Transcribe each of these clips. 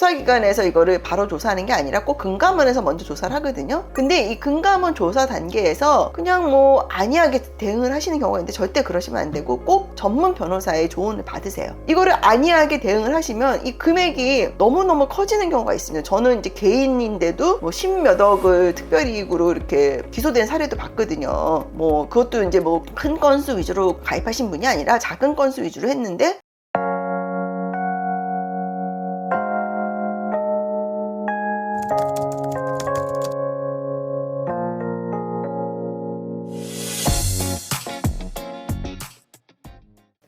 수사기관에서 이거를 바로 조사하는 게 아니라 꼭 금감원에서 먼저 조사를 하거든요. 근데 이 금감원 조사 단계에서 그냥 뭐 안이하게 대응을 하시는 경우가 있는데 절대 그러시면 안 되고 꼭 전문 변호사의 조언을 받으세요. 이거를 안이하게 대응을 하시면 이 금액이 너무너무 커지는 경우가 있습니다. 저는 이제 개인인데도 뭐 십몇 억을 특별이익으로 이렇게 기소된 사례도 봤거든요. 뭐 그것도 이제 뭐 큰 건수 위주로 가입하신 분이 아니라 작은 건수 위주로 했는데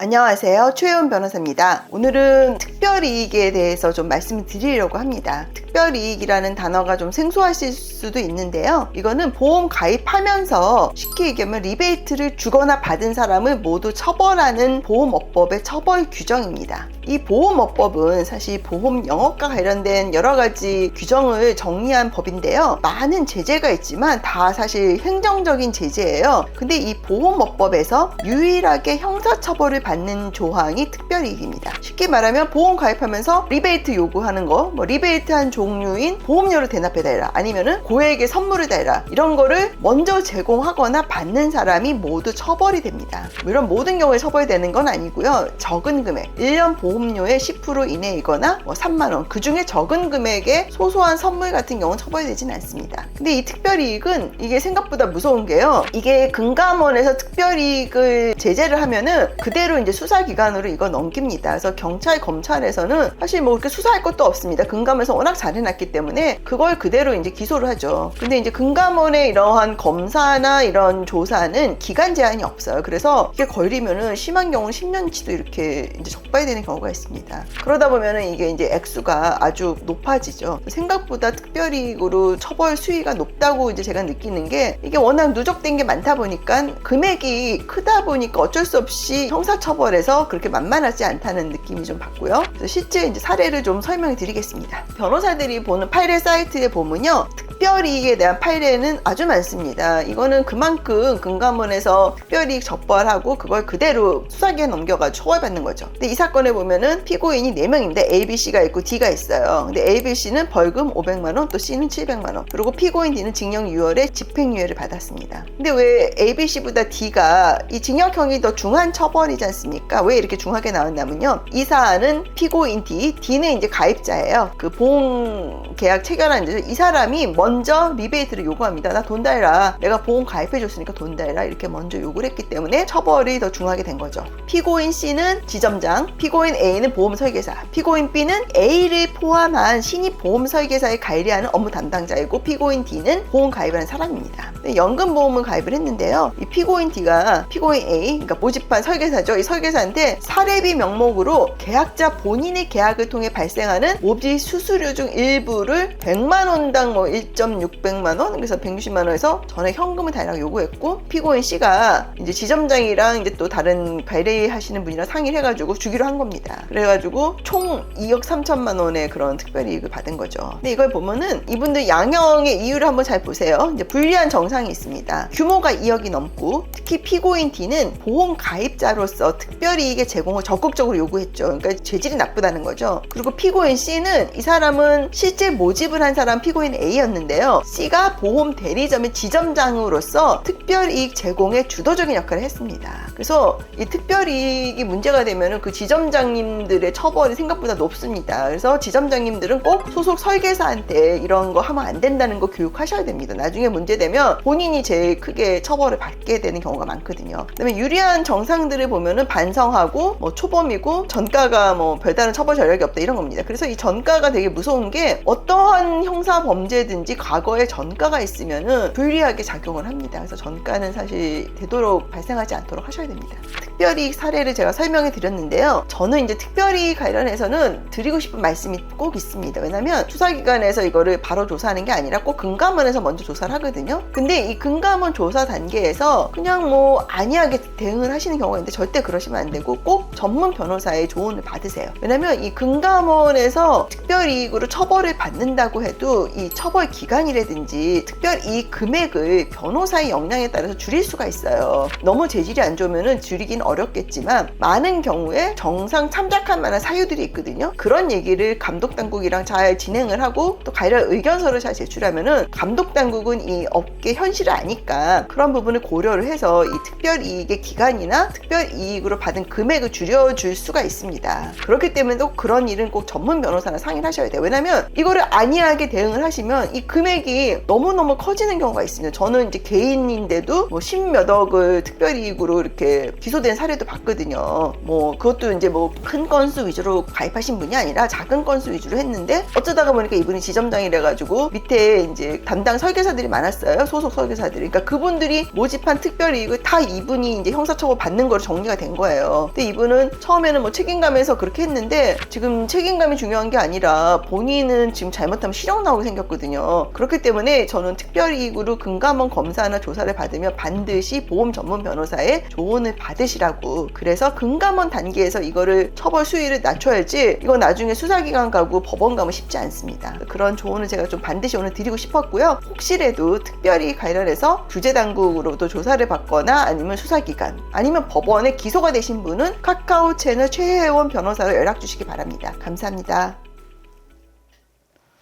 안녕하세요. 최혜원 변호사입니다. 오늘은 특별이익에 대해서 좀 말씀을 드리려고 합니다. 특별이익이라는 단어가 좀 생소하실 수도 있는데요. 이거는 보험 가입하면서 쉽게 얘기하면 리베이트를 주거나 받은 사람을 모두 처벌하는 보험업법의 처벌 규정입니다. 이 보험업법은 사실 보험 영업과 관련된 여러 가지 규정을 정리한 법인데요. 많은 제재가 있지만 다 사실 행정적인 제재예요. 근데 이 보험업법에서 유일하게 형사처벌을 받는 조항이 특별이익입니다. 쉽게 말하면 보험 가입하면서 리베이트 요구하는 거, 뭐 리베이트한 종류인 보험료를 대납해달라, 아니면은 고액의 선물을 달라 이런 거를 먼저 제공하거나 받는 사람이 모두 처벌이 됩니다. 물론 모든 경우에 처벌되는 건 아니고요. 적은 금액, 1년 보험료의 10% 이내이거나 뭐 3만 원, 그 중에 적은 금액의 소소한 선물 같은 경우는 처벌되지는 않습니다. 근데 이 특별이익은 이게 생각보다 무서운 게요. 이게 금감원에서 특별이익을 제재를 하면은 그대로 이제 수사기관으로 이거 넘깁니다. 그래서 경찰, 검찰 에서는 사실 뭐 그렇게 수사할 것도 없습니다. 금감원에서 워낙 잘 해놨기 때문에 그걸 그대로 이제 기소를 하죠. 근데 이제 금감원의 이러한 검사나 이런 조사는 기간 제한이 없어요. 그래서 이게 걸리면은 심한 경우는 10년치도 이렇게 이제 적발되는 경우가 있습니다. 그러다 보면은 이게 이제 액수가 아주 높아지죠. 생각보다 특별이익으로 처벌 수위가 높다고 이제 제가 느끼는 게 이게 워낙 누적된 게 많다 보니까 금액이 크다 보니까 어쩔 수 없이 형사처벌에서 그렇게 만만하지 않다는 느낌이 좀 받고요. 실제 사례를 좀 설명해 드리겠습니다. 변호사들이 보는 파일의 사이트에 보면요. 특별이익에 대한 파일에는 아주 많습니다. 이거는 그만큼 금감원에서 특별이익 적발하고 그걸 그대로 수사기에 넘겨가지고 처벌받는 거죠. 근데 이 사건에 보면은 피고인이 4명인데 A, B, C가 있고 D가 있어요. 근데 A, B, C는 벌금 500만 원, 또 C는 700만 원. 그리고 피고인 D는 징역 6월에 집행유예를 받았습니다. 근데 왜 A, B, C보다 D가 이 징역형이 더 중한 처벌이지 않습니까? 왜 이렇게 중하게 나왔냐면요. 이 사안은 피고인 D, D는 이제 가입자예요. 그 보험 계약 체결한 이 사람이 먼저 리베이트를 요구합니다. 나 돈 달라. 내가 보험 가입해 줬으니까 돈 달라. 이렇게 먼저 요구를 했기 때문에 처벌이 더 중하게 된 거죠. 피고인 C는 지점장, 피고인 A는 보험 설계사, 피고인 B는 A를 포함한 신입 보험 설계사에 관리하는 업무 담당자이고 피고인 D는 보험 가입을 한 사람입니다. 연금 보험을 가입을 했는데요. 이 피고인 D가 피고인 A, 그러니까 모집한 설계사죠. 이 설계사한테 사례비 명목으로 계약자 본인의 계약을 통해 발생하는 모집 수수료 중 일부를 100만 원당 뭐 1.600만 원, 그래서 160만 원에서 전액 현금을 달라고 요구했고 피고인 C가 이제 지점장이랑 이제 또 다른 관리하시는 분이랑 상의를 해가지고 주기로 한 겁니다. 그래가지고 총 2억 3천만 원의 그런 특별이익을 받은 거죠. 근데 이걸 보면은 이분들 양형의 이유를 한번 잘 보세요. 이제 불리한 정상이 있습니다. 규모가 2억이 넘고 특히 피고인 D는 보험 가입자로서 특별이익의 제공을 적극적으로 요구했죠. 그러니까 죄질이 나쁘다는 거죠. 그리고 피고인 C는 이 사람은 실제 모집을 한 사람 피고인 A였는데 요. C가 보험 대리점의 지점장으로서 특별이익 제공에 주도적인 역할을 했습니다. 그래서 이 특별이익이 문제가 되면 그 지점장님들의 처벌이 생각보다 높습니다. 그래서 지점장님들은 꼭 소속 설계사한테 이런 거 하면 안 된다는 거 교육하셔야 됩니다. 나중에 문제되면 본인이 제일 크게 처벌을 받게 되는 경우가 많거든요. 그다음에 유리한 정상들을 보면은 반성하고 뭐 초범이고 전가가 뭐 별다른 처벌 전력이 없다 이런 겁니다. 그래서 이 전가가 되게 무서운 게 어떠한 형사 범죄든지 과거에 전가가 있으면은 불리하게 작용을 합니다. 그래서 전가는 사실 되도록 발생하지 않도록 하셔야 됩니다. 특별히 사례를 제가 설명해 드렸는데요. 저는 이제 특별히 관련해서는 드리고 싶은 말씀이 꼭 있습니다. 왜냐면 수사기관에서 이거를 바로 조사하는 게 아니라 꼭 금감원에서 먼저 조사를 하거든요. 근데 이 금감원 조사 단계에서 그냥 뭐 안이하게 대응을 하시는 경우가 있는데 절대 그러시면 안 되고 꼭 전문 변호사의 조언을 받으세요. 왜냐면 이 금감원에서 특별이익으로 처벌을 받는다고 해도 이 처벌 기 간이라든지 특별 이익 금액을 변호사의 역량에 따라서 줄일 수가 있어요. 너무 재질이 안 좋으면 줄이긴 어렵겠지만 많은 경우에 정상 참작할 만한 사유들이 있거든요. 그런 얘기를 감독 당국이랑 잘 진행을 하고 또 가이드 의견서를 잘 제출하면은 감독 당국은 이 업계 현실을 아니까 그런 부분을 고려를 해서 이 특별 이익의 기간이나 특별 이익으로 받은 금액을 줄여줄 수가 있습니다. 그렇기 때문에 또 그런 일은 꼭 전문 변호사랑 상의를 하셔야 돼요. 왜냐면 이거를 안이하게 대응을 하시면 이 금액이 너무너무 커지는 경우가 있습니다. 저는 이제 개인인데도 뭐 십몇 억을 특별 이익으로 이렇게 기소된 사례도 봤거든요. 뭐 그것도 이제 뭐 큰 건수 위주로 가입하신 분이 아니라 작은 건수 위주로 했는데 어쩌다가 보니까 이분이 지점장이래 가지고 밑에 이제 담당 설계사들이 많았어요. 소속 설계사들이. 그러니까 그분들이 모집한 특별 이익을 다 이분이 이제 형사처벌 받는 거로 정리가 된 거예요. 근데 이분은 처음에는 뭐 책임감에서 그렇게 했는데 지금 책임감이 중요한 게 아니라 본인은 지금 잘못하면 실형 나오게 생겼거든요. 그렇기 때문에 저는 특별 이익으로 금감원 검사나 조사를 받으면 반드시 보험 전문 변호사의 조언을 받으시라고. 그래서 금감원 단계에서 이거를 처벌 수위를 낮춰야지 이거 나중에 수사기관 가고 법원 가면 쉽지 않습니다. 그런 조언을 제가 좀 반드시 오늘 드리고 싶었고요. 혹시라도 특별히 관련해서 규제당국으로부터 조사를 받거나 아니면 수사기관 아니면 법원에 기소가 되신 분은 카카오 채널 최혜원 변호사로 연락 주시기 바랍니다. 감사합니다.